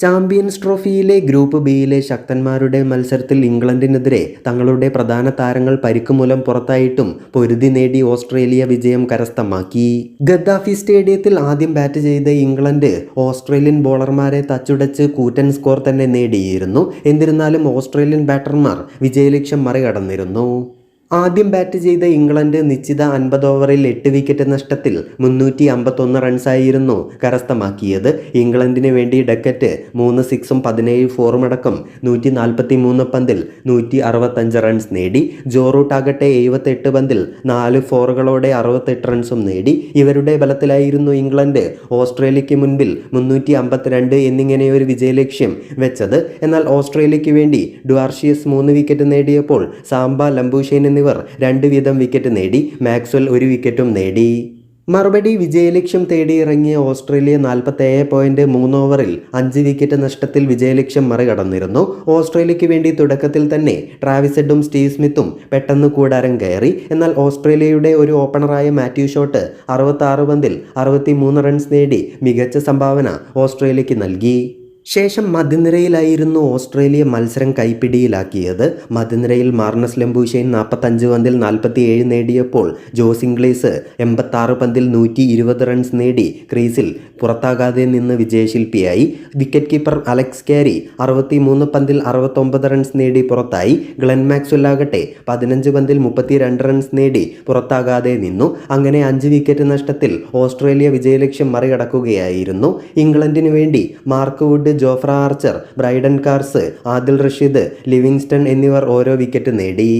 Champions ട്രോഫിയിലെ group ബിയിലെ ശക്തന്മാരുടെ മത്സരത്തിൽ ഇംഗ്ലണ്ടിനെതിരെ തങ്ങളുടെ പ്രധാന താരങ്ങൾ പരിക്ക് മൂലം പുറത്തായിട്ടും പൊരുതി നേടി ഓസ്ട്രേലിയ വിജയം കരസ്ഥമാക്കി. ഗദ്ദാഫി സ്റ്റേഡിയത്തിൽ ആദ്യം ബാറ്റ് ചെയ്ത ഇംഗ്ലണ്ട് ഓസ്ട്രേലിയൻ ബോളർമാരെ തച്ചുടച്ച് കൂറ്റൻ സ്കോർ തന്നെ നേടിയിരുന്നു. എന്നിരുന്നാലും ഓസ്ട്രേലിയൻ ബാറ്റർമാർ വിജയലക്ഷ്യം മറികടന്നിരുന്നു. ആദ്യം ബാറ്റ് ചെയ്ത ഇംഗ്ലണ്ട് നിശ്ചിത അൻപത് ഓവറിൽ എട്ട് വിക്കറ്റ് നഷ്ടത്തിൽ മുന്നൂറ്റി അമ്പത്തൊന്ന് റൺസായിരുന്നു കരസ്ഥമാക്കിയത്. ഇംഗ്ലണ്ടിന് വേണ്ടി ഡക്കറ്റ് മൂന്ന് സിക്സും പതിനേഴ് ഫോറുമടക്കം നൂറ്റി നാൽപ്പത്തി മൂന്ന് പന്തിൽ നൂറ്റി അറുപത്തഞ്ച് റൺസ് നേടി. ജോറൂട്ടാകട്ടെ എഴുപത്തെട്ട് പന്തിൽ നാല് ഫോറുകളോടെ അറുപത്തെട്ട് റൺസും നേടി. ഇവരുടെ ബലത്തിലായിരുന്നു ഇംഗ്ലണ്ട് ഓസ്ട്രേലിയയ്ക്ക് മുൻപിൽ മുന്നൂറ്റി അമ്പത്തിരണ്ട് എന്നിങ്ങനെ ഒരു വിജയലക്ഷ്യം വെച്ചത്. എന്നാൽ ഓസ്ട്രേലിയയ്ക്ക് വേണ്ടി ഡുവാർഷിയസ് മൂന്ന് വിക്കറ്റ് നേടിയപ്പോൾ സാംബ ലംബൂഷേൻ എന്നിവർ രണ്ട് വീതം വിക്കറ്റ് നേടി. മാക്സ്വൽ ഒരു വിക്കറ്റും നേടി. മറുപടി വിജയലക്ഷ്യം തേടിയിറങ്ങിയ ഓസ്ട്രേലിയ നാൽപ്പത്തേഴ് പോയിന്റ് മൂന്ന് ഓവറിൽ അഞ്ച് വിക്കറ്റ് നഷ്ടത്തിൽ വിജയലക്ഷ്യം മറികടന്നിരുന്നു. ഓസ്ട്രേലിയയ്ക്ക് വേണ്ടി തുടക്കത്തിൽ തന്നെ ട്രാവിസെഡും സ്റ്റീവ് സ്മിത്തും പെട്ടെന്ന് കൂടാരം കയറി. എന്നാൽ ഓസ്ട്രേലിയയുടെ ഒരു ഓപ്പണറായ മാത്യു ഷോട്ട് അറുപത്താറ് പന്തിൽ അറുപത്തി മൂന്ന് റൺസ് നേടി മികച്ച സംഭാവന ഓസ്ട്രേലിയയ്ക്ക് നൽകി. ശേഷം മധ്യനിരയിലായിരുന്നു ഓസ്ട്രേലിയ മത്സരം കൈപ്പിടിയിലാക്കിയത്. മധ്യനിരയിൽ മാർണസ് ലംബൂഷൈൻ നാൽപ്പത്തഞ്ച് പന്തിൽ നാൽപ്പത്തിയേഴ് നേടിയപ്പോൾ ജോസ് ഇംഗ്ലീസ് എൺപത്താറ് പന്തിൽ നൂറ്റി ഇരുപത് റൺസ് നേടി ക്രീസിൽ പുറത്താകാതെ നിന്ന് വിജയശില്പിയായി. വിക്കറ്റ് കീപ്പർ അലക്സ് കാരി അറുപത്തി മൂന്ന് പന്തിൽ അറുപത്തൊമ്പത് റൺസ് നേടി പുറത്തായി. ഗ്ലെൻ മാക്സ്വെൽ ആകട്ടെ പതിനഞ്ച് പന്തിൽ മുപ്പത്തിരണ്ട് റൺസ് നേടി പുറത്താകാതെ നിന്നു. അങ്ങനെ അഞ്ച് വിക്കറ്റ് നഷ്ടത്തിൽ ഓസ്ട്രേലിയ വിജയലക്ഷ്യം മറികടക്കുകയായിരുന്നു. ഇംഗ്ലണ്ടിനു വേണ്ടി Mark Wood Jofra Archer Brydon Carse Adil Rashid Livingstone എന്നിവർ ഓരോ വിക്കറ്റ് നേടി.